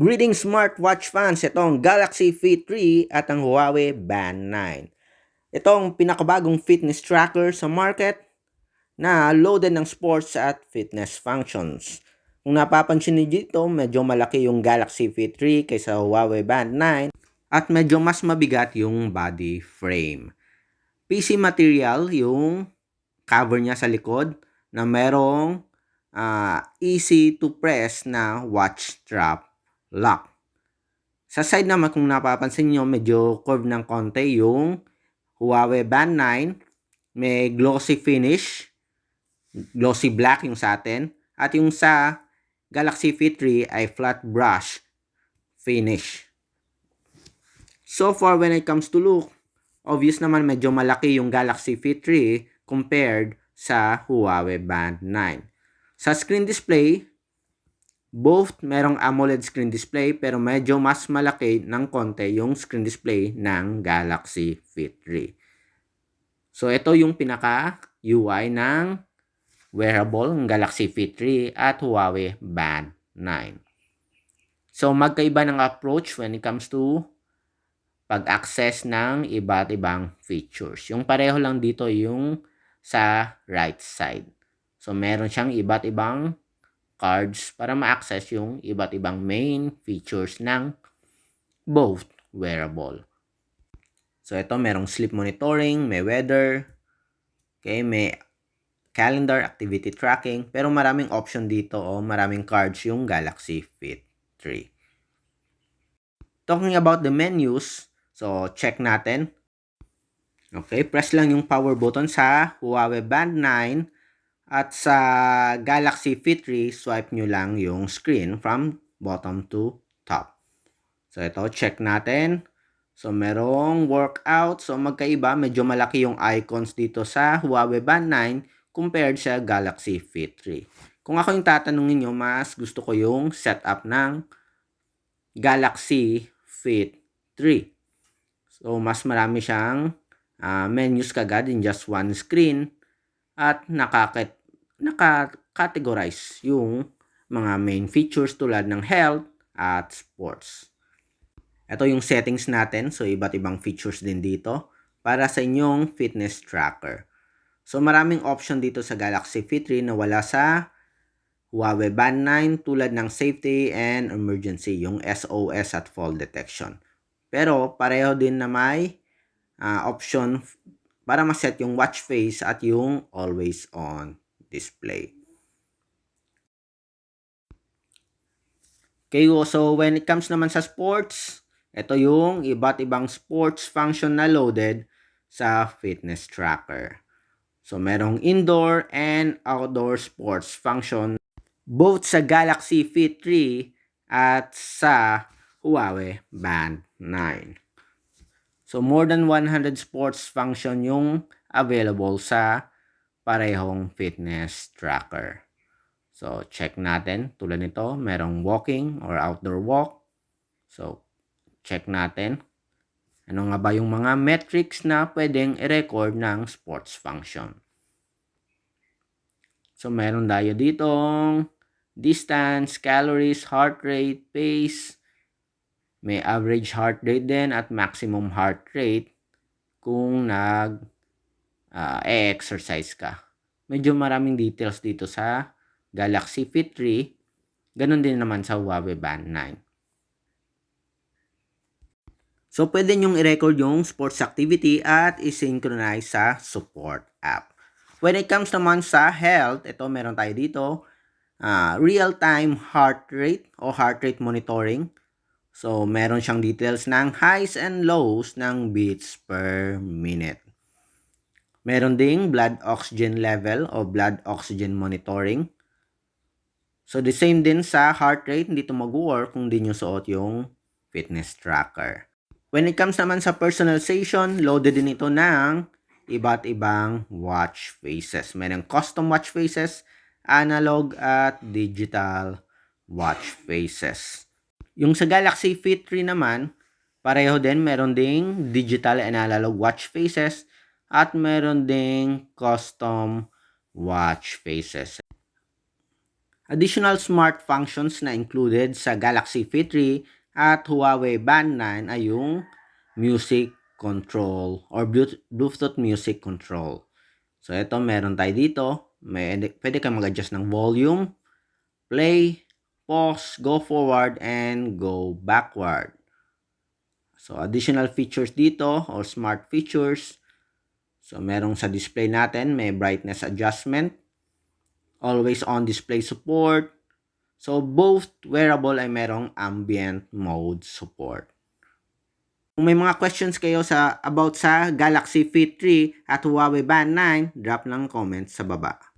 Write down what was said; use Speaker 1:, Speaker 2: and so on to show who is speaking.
Speaker 1: Greetings smartwatch fans, itong Galaxy Fit 3 at ang Huawei Band 9. Itong pinakabagong fitness tracker sa market na loaded ng sports at fitness functions. Kung napapansin niyo dito, medyo malaki yung Galaxy Fit 3 kaysa Huawei Band 9 at medyo mas mabigat yung body frame. PC material yung cover niya sa likod na merong uh, easy to press na watch strap lock. Sa side naman kung napapansin nyo, medyo curve ng konti yung Huawei Band 9. May glossy finish. Glossy black yung sa atin. At yung sa Galaxy Fit 3 ay flat brush finish. So far when it comes to look, obvious naman medyo malaki yung Galaxy Fit 3 compared sa Huawei Band 9. Sa screen display, Both merong AMOLED screen display pero medyo mas malaki ng konti yung screen display ng Galaxy Fit 3. So ito yung pinaka UI ng wearable ng Galaxy Fit 3 at Huawei Band 9. So magkaiba ng approach when it comes to pag-access ng iba't ibang features. Yung pareho lang dito yung sa right side. So meron siyang iba't ibang cards para ma-access yung iba't ibang main features ng both wearable. So ito merong sleep monitoring, may weather, okay, may calendar, activity tracking, pero maraming option dito o oh, maraming cards yung Galaxy Fit 3. Talking about the menus, so check natin. Okay, press lang yung power button sa Huawei Band 9 at sa Galaxy Fit 3, swipe nyo lang yung screen from bottom to top. So ito, check natin. So merong workout. So magkaiba, medyo malaki yung icons dito sa Huawei Band 9 compared sa Galaxy Fit 3. Kung ako yung tatanungin nyo, mas gusto ko yung setup ng Galaxy Fit 3. So mas marami siyang uh, menus kagad in just one screen at nakakit naka-categorize yung mga main features tulad ng health at sports. Ito yung settings natin. So, iba't ibang features din dito para sa inyong fitness tracker. So, maraming option dito sa Galaxy Fit 3 na wala sa Huawei Band 9 tulad ng safety and emergency, yung SOS at fall detection. Pero, pareho din na may uh, option para ma-set yung watch face at yung always on display. Okay, so when it comes naman sa sports, ito yung iba't ibang sports function na loaded sa fitness tracker. So merong indoor and outdoor sports function both sa Galaxy Fit 3 at sa Huawei Band 9. So more than 100 sports function yung available sa parehong fitness tracker. So, check natin. Tulad nito, merong walking or outdoor walk. So, check natin. Ano nga ba yung mga metrics na pwedeng i-record ng sports function? So, meron tayo ditong distance, calories, heart rate, pace. May average heart rate din at maximum heart rate kung nag uh, e-exercise ka. Medyo maraming details dito sa Galaxy Fit 3. Ganon din naman sa Huawei Band 9. So, pwede nyong i-record yung sports activity at i-synchronize sa support app. When it comes naman sa health, ito meron tayo dito, uh, real-time heart rate o heart rate monitoring. So, meron siyang details ng highs and lows ng beats per minute. Meron ding blood oxygen level o blood oxygen monitoring. So the same din sa heart rate, hindi ito mag-work kung di nyo suot yung fitness tracker. When it comes naman sa personalization, loaded din ito ng iba't ibang watch faces. Merong custom watch faces, analog at digital watch faces. Yung sa Galaxy Fit 3 naman, pareho din, meron ding digital and analog watch faces at meron ding custom watch faces. Additional smart functions na included sa Galaxy Fit 3 at Huawei Band 9 ay yung music control or Bluetooth music control. So ito meron tayo dito, may pwede kang mag-adjust ng volume, play, pause, go forward and go backward. So additional features dito or smart features. So merong sa display natin, may brightness adjustment, always on display support. So both wearable ay merong ambient mode support. Kung may mga questions kayo sa about sa Galaxy Fit 3 at Huawei Band 9, drop ng comments sa baba.